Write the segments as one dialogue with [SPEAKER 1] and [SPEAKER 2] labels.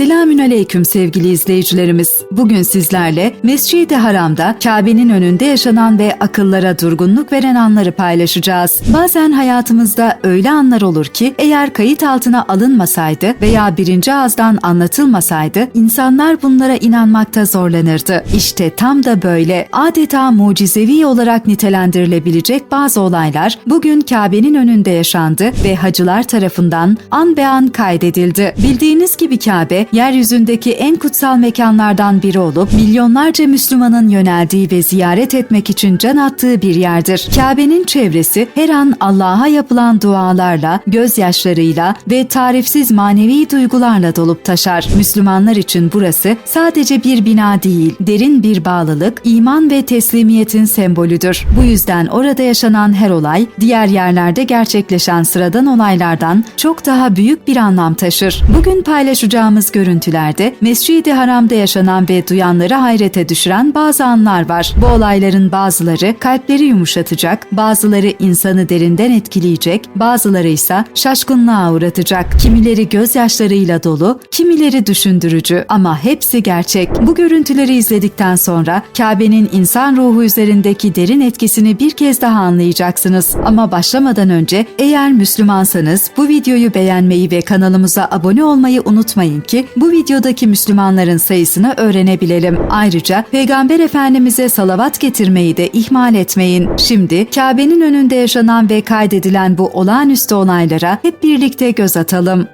[SPEAKER 1] Selamünaleyküm sevgili izleyicilerimiz. Bugün sizlerle Mescid-i Haram'da Kabe'nin önünde yaşanan ve akıllara durgunluk veren anları paylaşacağız. Bazen hayatımızda öyle anlar olur ki eğer kayıt altına alınmasaydı veya birinci ağızdan anlatılmasaydı insanlar bunlara inanmakta zorlanırdı. İşte tam da böyle adeta mucizevi olarak nitelendirilebilecek bazı olaylar bugün Kabe'nin önünde yaşandı ve hacılar tarafından an be an kaydedildi. Bildiğiniz gibi Kabe, yeryüzündeki en kutsal mekanlardan biri olup milyonlarca Müslümanın yöneldiği ve ziyaret etmek için can attığı bir yerdir. Kabe'nin çevresi her an Allah'a yapılan dualarla, gözyaşlarıyla ve tarifsiz manevi duygularla dolup taşar. Müslümanlar için burası sadece bir bina değil, derin bir bağlılık, iman ve teslimiyetin sembolüdür. Bu yüzden orada yaşanan her olay, diğer yerlerde gerçekleşen sıradan olaylardan çok daha büyük bir anlam taşır. Bugün paylaşacağımız görüntülerde Mescid-i Haram'da yaşanan ve duyanları hayrete düşüren bazı anlar var. Bu olayların bazıları kalpleri yumuşatacak, bazıları insanı derinden etkileyecek, bazıları ise şaşkınlığa uğratacak. Kimileri gözyaşlarıyla dolu, kimileri düşündürücü ama hepsi gerçek. Bu görüntüleri izledikten sonra Kabe'nin insan ruhu üzerindeki derin etkisini bir kez daha anlayacaksınız. Ama başlamadan önce eğer Müslümansanız bu videoyu beğenmeyi ve kanalımıza abone olmayı unutmayın ki bu videodaki Müslümanların sayısını öğrenebilelim. Ayrıca Peygamber Efendimiz'e salavat getirmeyi de ihmal etmeyin. Şimdi Kabe'nin önünde yaşanan ve kaydedilen bu olağanüstü olaylara hep birlikte göz atalım.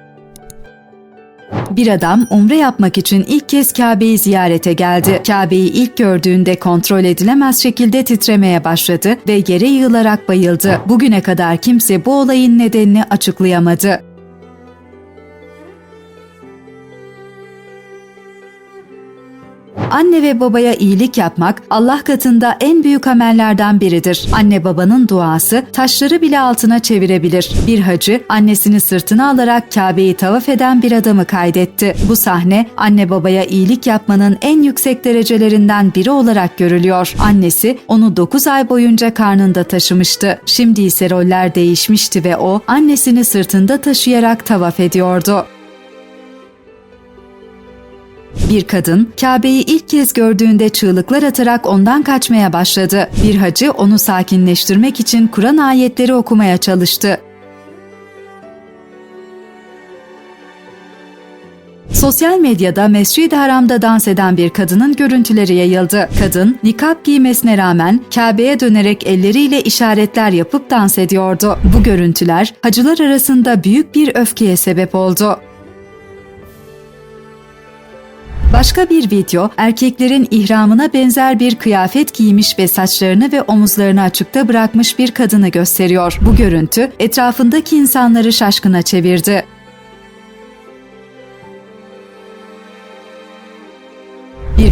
[SPEAKER 1] Bir adam umre yapmak için ilk kez Kabe'yi ziyarete geldi. Kabe'yi ilk gördüğünde kontrol edilemez şekilde titremeye başladı ve yere yığılarak bayıldı. Bugüne kadar kimse bu olayın nedenini açıklayamadı. Anne ve babaya iyilik yapmak Allah katında en büyük amellerden biridir. Anne babanın duası taşları bile altına çevirebilir. Bir hacı annesini sırtına alarak Kabe'yi tavaf eden bir adamı kaydetti. Bu sahne anne babaya iyilik yapmanın en yüksek derecelerinden biri olarak görülüyor. Annesi onu 9 ay boyunca karnında taşımıştı. Şimdi ise roller değişmişti ve o annesini sırtında taşıyarak tavaf ediyordu. Bir kadın Kabe'yi ilk kez gördüğünde çığlıklar atarak ondan kaçmaya başladı. Bir hacı onu sakinleştirmek için Kur'an ayetleri okumaya çalıştı. Sosyal medyada Mescid-i Haram'da dans eden bir kadının görüntüleri yayıldı. Kadın, nikap giymesine rağmen Kabe'ye dönerek elleriyle işaretler yapıp dans ediyordu. Bu görüntüler hacılar arasında büyük bir öfkeye sebep oldu. Başka bir video erkeklerin ihramına benzer bir kıyafet giymiş ve saçlarını ve omuzlarını açıkta bırakmış bir kadını gösteriyor. Bu görüntü etrafındaki insanları şaşkına çevirdi.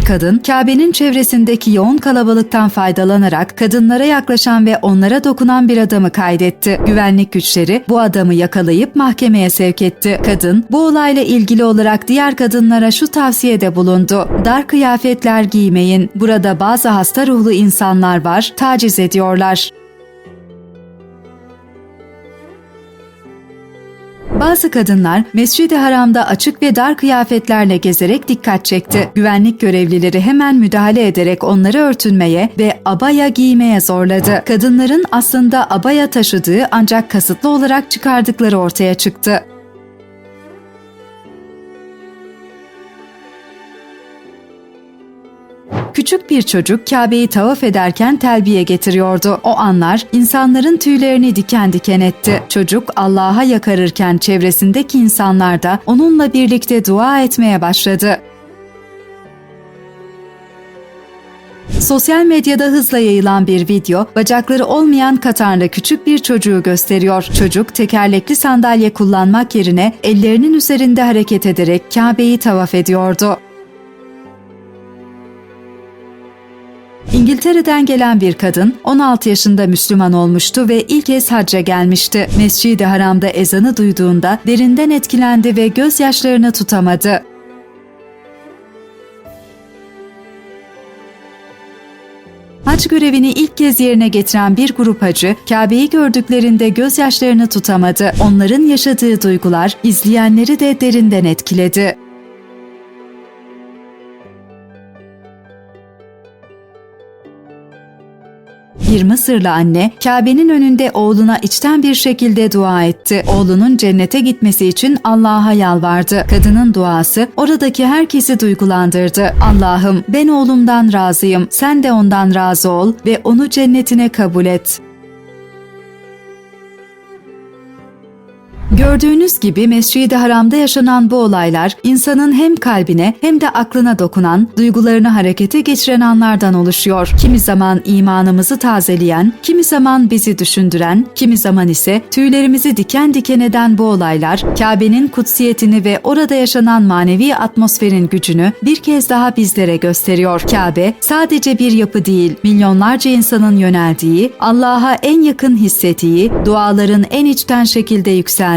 [SPEAKER 1] Kadın Kabe'nin çevresindeki yoğun kalabalıktan faydalanarak kadınlara yaklaşan ve onlara dokunan bir adamı kaydetti. Güvenlik güçleri bu adamı yakalayıp mahkemeye sevk etti. Kadın bu olayla ilgili olarak diğer kadınlara şu tavsiyede bulundu. Dar kıyafetler giymeyin. Burada bazı hasta ruhlu insanlar var, taciz ediyorlar. Bazı kadınlar Mescid-i Haram'da açık ve dar kıyafetlerle gezerek dikkat çekti. Güvenlik görevlileri hemen müdahale ederek onları örtünmeye ve abaya giymeye zorladı. Kadınların aslında abaya taşıdığı ancak kasıtlı olarak çıkardıkları ortaya çıktı. Küçük bir çocuk Kabe'yi tavaf ederken telbiye getiriyordu. O anlar insanların tüylerini diken diken etti. Çocuk Allah'a yakarırken çevresindeki insanlar da onunla birlikte dua etmeye başladı. Sosyal medyada hızla yayılan bir video, bacakları olmayan Katarlı küçük bir çocuğu gösteriyor. Çocuk tekerlekli sandalye kullanmak yerine ellerinin üzerinde hareket ederek Kabe'yi tavaf ediyordu. İngiltere'den gelen bir kadın 16 yaşında Müslüman olmuştu ve ilk kez hacca gelmişti. Mescid-i Haram'da ezanı duyduğunda derinden etkilendi ve gözyaşlarını tutamadı. Hac görevini ilk kez yerine getiren bir grup hacı, Kabe'yi gördüklerinde gözyaşlarını tutamadı. Onların yaşadığı duygular izleyenleri de derinden etkiledi. Bir Mısırlı anne Kabe'nin önünde oğluna içten bir şekilde dua etti. Oğlunun cennete gitmesi için Allah'a yalvardı. Kadının duası oradaki herkesi duygulandırdı. Allah'ım ben oğlumdan razıyım. Sen de ondan razı ol ve onu cennetine kabul et. Gördüğünüz gibi Mescid-i Haram'da yaşanan bu olaylar insanın hem kalbine hem de aklına dokunan, duygularını harekete geçiren anlardan oluşuyor. Kimi zaman imanımızı tazeleyen, kimi zaman bizi düşündüren, kimi zaman ise tüylerimizi diken diken eden bu olaylar Kabe'nin kutsiyetini ve orada yaşanan manevi atmosferin gücünü bir kez daha bizlere gösteriyor. Kabe sadece bir yapı değil, milyonlarca insanın yöneldiği, Allah'a en yakın hissettiği, duaların en içten şekilde yükseldiği,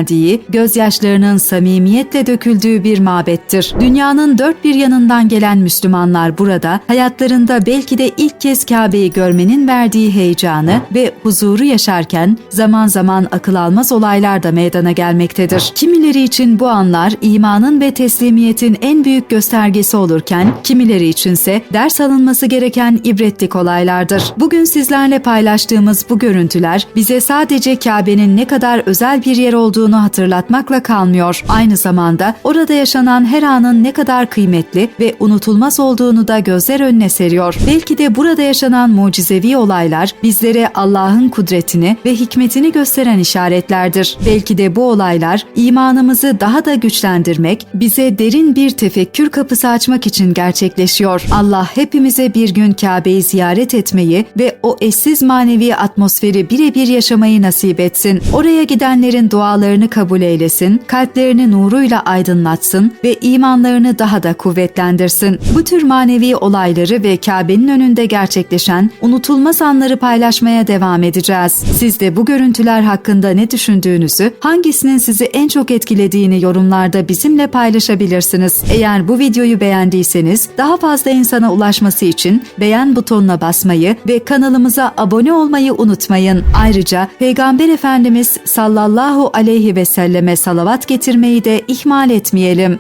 [SPEAKER 1] gözyaşlarının samimiyetle döküldüğü bir mabettir. Dünyanın dört bir yanından gelen Müslümanlar burada hayatlarında belki de ilk kez Kabe'yi görmenin verdiği heyecanı ve huzuru yaşarken zaman zaman akıl almaz olaylar da meydana gelmektedir. Kimileri için bu anlar imanın ve teslimiyetin en büyük göstergesi olurken kimileri içinse ders alınması gereken ibretlik olaylardır. Bugün sizlerle paylaştığımız bu görüntüler bize sadece Kabe'nin ne kadar özel bir yer olduğunu hatırlatmakla kalmıyor. Aynı zamanda orada yaşanan her anın ne kadar kıymetli ve unutulmaz olduğunu da gözler önüne seriyor. Belki de burada yaşanan mucizevi olaylar bizlere Allah'ın kudretini ve hikmetini gösteren işaretlerdir. Belki de bu olaylar imanımızı daha da güçlendirmek, bize derin bir tefekkür kapısı açmak için gerçekleşiyor. Allah hepimize bir gün Kabe'yi ziyaret etmeyi ve o eşsiz manevi atmosferi birebir yaşamayı nasip etsin. Oraya gidenlerin dualarını kabul eylesin, kalplerini nuruyla aydınlatsın ve imanlarını daha da kuvvetlendirsin. Bu tür manevi olayları ve Kabe'nin önünde gerçekleşen unutulmaz anları paylaşmaya devam edeceğiz. Siz de bu görüntüler hakkında ne düşündüğünüzü, hangisinin sizi en çok etkilediğini yorumlarda bizimle paylaşabilirsiniz. Eğer bu videoyu beğendiyseniz daha fazla insana ulaşması için beğen butonuna basmayı ve kanalımıza abone olmayı unutmayın. Ayrıca Peygamber Efendimiz sallallahu aleyhi ve selleme salavat getirmeyi de ihmal etmeyelim.